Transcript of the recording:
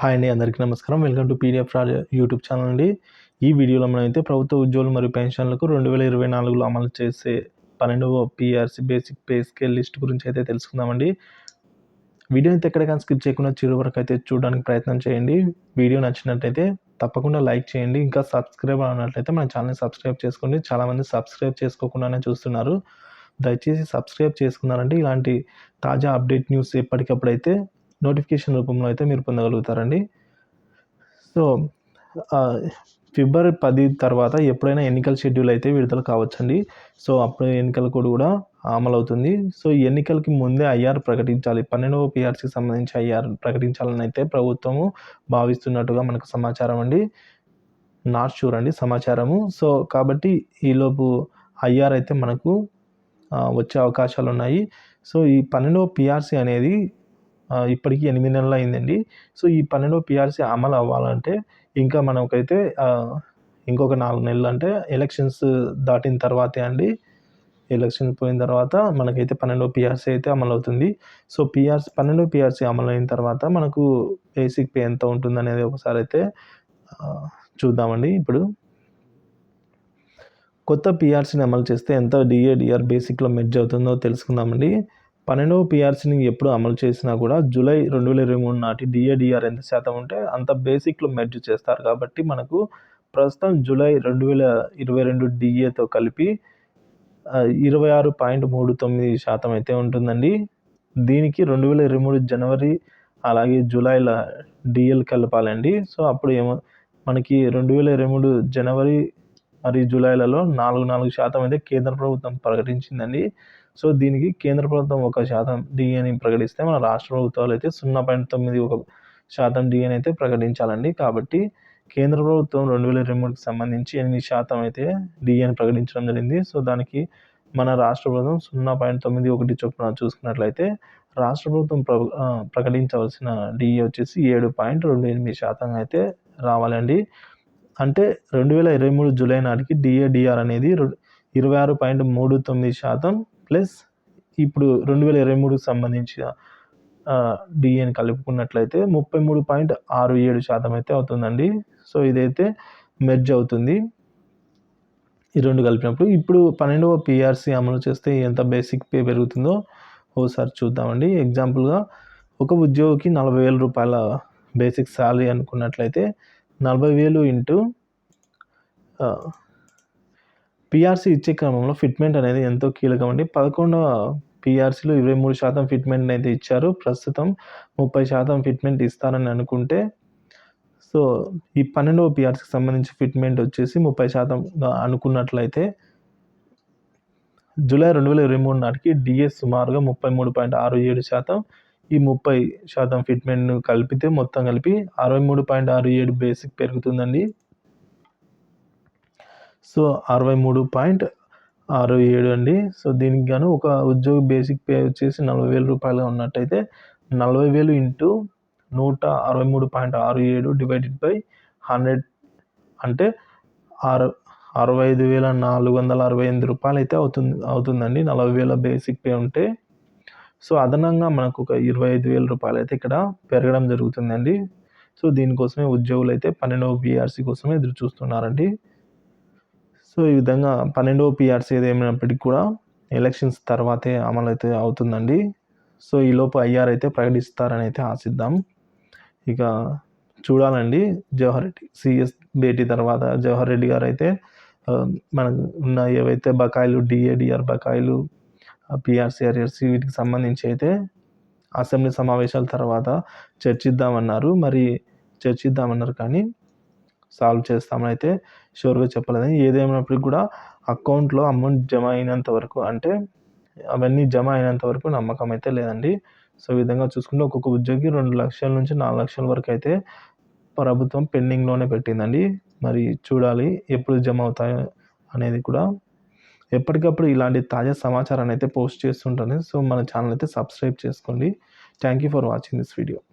Hi అండి అందరికీ నమస్కారం. Welcome to PDF Raja YouTube channel అండి. ఈ వీడియోలో మనం అయితే ప్రభుత్వ ఉద్యోగులు మరియు పెన్షన్లకు రెండు వేల ఇరవై నాలుగులో అమలు చేసే పన్నెండవ PRC basic pay scale list గురించి అయితే తెలుసుకుందామండి. వీడియో అయితే ఎక్కడికైనా స్కిప్ చేయకుండా చివరి వరకు అయితే చూడడానికి ప్రయత్నం చేయండి. వీడియో నచ్చినట్లయితే తప్పకుండా లైక్ చేయండి. ఇంకా సబ్స్క్రైబ్ అన్నట్లయితే మన ఛానల్ని సబ్స్క్రైబ్ చేసుకోండి. చాలామంది సబ్స్క్రైబ్ చేసుకోకుండానే చూస్తున్నారు. దయచేసి సబ్స్క్రైబ్ చేసుకున్నారంటే ఇలాంటి తాజా అప్డేట్ న్యూస్ ఎప్పటికప్పుడు నోటిఫికేషన్ రూపంలో అయితే మీరు పొందగలుగుతారండి. సో ఫిబ్రవరి పది తర్వాత ఎప్పుడైనా ఎన్నికల షెడ్యూల్ అయితే విడుదల కావచ్చండి. సో అప్పుడు ఎన్నికల కోడ్ కూడా అమలవుతుంది. సో ఎన్నికలకి ముందే ఐఆర్ ప్రకటించాలి. పన్నెండవ పిఆర్సీకి సంబంధించి ఐఆర్ ప్రకటించాలని అయితే ప్రభుత్వము భావిస్తున్నట్టుగా మనకు సమాచారం అండి. నాట్ షూర్ అండి సమాచారము. సో కాబట్టి ఈలోపు ఐఆర్ అయితే మనకు వచ్చే అవకాశాలు ఉన్నాయి సో ఈ పన్నెండవ పిఆర్సీ అనేది ఇప్పటికీ ఎనిమిది నెలలు అయిందండి. సో ఈ పన్నెండో పిఆర్సీ అమలు అవ్వాలంటే ఇంకా మనకైతే ఇంకొక నాలుగు నెలలు అంటే ఎలక్షన్స్ దాటిన తర్వాతే అండి. ఎలక్షన్ పోయిన తర్వాత మనకైతే పన్నెండో పిఆర్సీ అయితే అమలు అవుతుంది సో పిఆర్సీ పన్నెండో పిఆర్సీ అమలు అయిన తర్వాత మనకు బేసిక్ పే ఎంత ఉంటుంది అనేది ఒకసారి అయితే చూద్దామండి ఇప్పుడు. కొత్త పిఆర్సీని అమలు చేస్తే ఎంత డిఏ డిఆర్ బేసిక్లో మెర్జ్ అవుతుందో తెలుసుకుందామండి. పన్నెండవ పిఆర్సీని ఎప్పుడు అమలు చేసినా కూడా జూలై రెండు వేల ఇరవై మూడు నాటి డిఏడిఆర్ ఎంత శాతం ఉంటే అంత బేసిక్లో మెర్జ్ చేస్తారు కాబట్టి మనకు ప్రస్తుతం జూలై రెండు వేల ఇరవై రెండు డిఏతో కలిపి ఇరవై ఆరు పాయింట్ మూడు తొమ్మిది శాతం అయితే ఉంటుందండి. దీనికి రెండు వేల ఇరవై మూడు జనవరి అలాగే జూలైల డిఎల్ కలపాలండి. సో అప్పుడు ఏమో మనకి రెండు వేల ఇరవై మూడు జనవరి మరియు జూలైలలో నాలుగు నాలుగు శాతం అయితే కేంద్ర ప్రభుత్వం ప్రకటించిందండి. సో దీనికి కేంద్ర ప్రభుత్వం ఒక శాతం డిఎని ప్రకటిస్తే మన రాష్ట్ర ప్రభుత్వాలు అయితే సున్నా పాయింట్ తొమ్మిది ఒక శాతం డిఎని అయితే ప్రకటించాలండి. కాబట్టి కేంద్ర ప్రభుత్వం రెండు వేల ఇరవై మూడుకి సంబంధించి ఎనిమిది శాతం అయితే డిఎని ప్రకటించడం జరిగింది. సో దానికి మన రాష్ట్ర ప్రభుత్వం సున్నా పాయింట్ తొమ్మిది ఒకటి చొప్పున చూసుకున్నట్లయితే రాష్ట్ర ప్రభుత్వం ప్ర ప్రకటించవలసిన డిఏ వచ్చేసి ఏడు పాయింట్ రెండు ఎనిమిది శాతం అయితే రావాలండి. అంటే రెండు వేల ఇరవై మూడు జూలై నాటికి డిఏడిఆర్ అనేది ఇరవై ఆరు పాయింట్ మూడు తొమ్మిది శాతం ప్లస్ ఇప్పుడు రెండు వేల ఇరవై మూడుకు సంబంధించిన డిఏని కలుపుకున్నట్లయితే ముప్పై మూడు పాయింట్ ఆరు ఏడు శాతం అయితే అవుతుందండి. సో ఇదైతే మెర్జ్ అవుతుంది. ఈ రెండు కలిపినప్పుడు ఇప్పుడు పన్నెండవ పిఆర్సీ అమలు చేస్తే ఎంత బేసిక్ పే పెరుగుతుందో ఓసారి చూద్దామండి. ఎగ్జాంపుల్గా ఒక ఉద్యోగికి నలభై వేల రూపాయల బేసిక్ శాలరీ అనుకున్నట్లయితే నలభై వేలు ఇంటూ పిఆర్సీ ఇచ్చే క్రమంలో ఫిట్మెంట్ అనేది ఎంతో కీలకం అండి. పదకొండవ పిఆర్సీలో ఇరవై మూడు శాతం ఫిట్మెంట్ అయితే ఇచ్చారు. ప్రస్తుతం ముప్పై శాతం ఫిట్మెంట్ ఇస్తారని అనుకుంటే సో ఈ పన్నెండవ పిఆర్సీకి సంబంధించి ఫిట్మెంట్ వచ్చేసి ముప్పై శాతం అనుకున్నట్లయితే జూలై రెండు వేల ఇరవై మూడు నాటికి డిఎస్ సుమారుగా ముప్పై మూడు పాయింట్ ఆరు ఏడు శాతం. ఈ ముప్పై శాతం ఫిట్మెంట్ను కలిపితే మొత్తం కలిపి అరవై మూడు పాయింట్ ఆరు ఏడు బేసిక్ పెరుగుతుందండి. సో అరవై మూడు పాయింట్ ఆరు ఏడు అండి. సో దీనికి గాను ఒక ఉద్యోగ బేసిక్ పే వచ్చేసి నలభై వేల రూపాయలు ఉన్నట్టయితే నలభై వేలు ఇంటూ నూట అరవై మూడు పాయింట్ ఆరు ఏడు డివైడెడ్ బై హండ్రెడ్ అంటే ఆరు అరవై ఐదు వేల నాలుగు వందల అరవై ఎనిమిది రూపాయలు అయితే అవుతుంది అవుతుందండి నలభై వేల బేసిక్ పే ఉంటే. సో అదనంగా మనకు ఒక ఇరవై ఐదు వేల రూపాయలు అయితే ఇక్కడ పెరగడం జరుగుతుందండి. సో దీనికోసమే ఉద్యోగులు అయితే పన్నెండవ బీఆర్సీ కోసమే ఎదురు చూస్తున్నారండి. సో ఈ విధంగా పన్నెండవ పిఆర్సీ ఏమైనప్పటికీ కూడా ఎలక్షన్స్ తర్వాతే అమలు అయితే అవుతుందండి. సో ఈలోపు ఐఆర్ అయితే ప్రకటిస్తారని అయితే ఆశిద్దాం. ఇక చూడాలండి జవహర్ రెడ్డి సిఎస్ భేటీ తర్వాత జవహర్ రెడ్డి గారు అయితే మనకు ఉన్న ఏవైతే బకాయిలు డిఏడిఆర్ బకాయిలు పిఆర్సీఆర్ఎర్సి వీటికి సంబంధించి అయితే అసెంబ్లీ సమావేశాల తర్వాత చర్చిద్దామన్నారు. మరి చర్చిద్దామన్నారు కానీ సాల్వ్ చేస్తామని అయితే షూర్గా చెప్పలేదు ఏదేమైనప్పటికీ కూడా అకౌంట్లో అమౌంట్ జమ అయినంత వరకు అంటే అవన్నీ జమ అయినంత వరకు నమ్మకం అయితే లేదండి. సో ఈ విధంగా చూసుకుంటే ఒక్కొక్క ఉద్యోగి రెండు లక్షల నుంచి నాలుగు లక్షల వరకు అయితే ప్రభుత్వం పెండింగ్లోనే పెట్టిందండి. మరి చూడాలి ఎప్పుడు జమ అవుతాయో అనేది కూడా. ఎప్పటికప్పుడు ఇలాంటి తాజా సమాచారాన్ని అయితే పోస్ట్ చేస్తుంటాను. సో మన ఛానల్ అయితే సబ్స్క్రైబ్ చేసుకోండి. Thank you for watching this video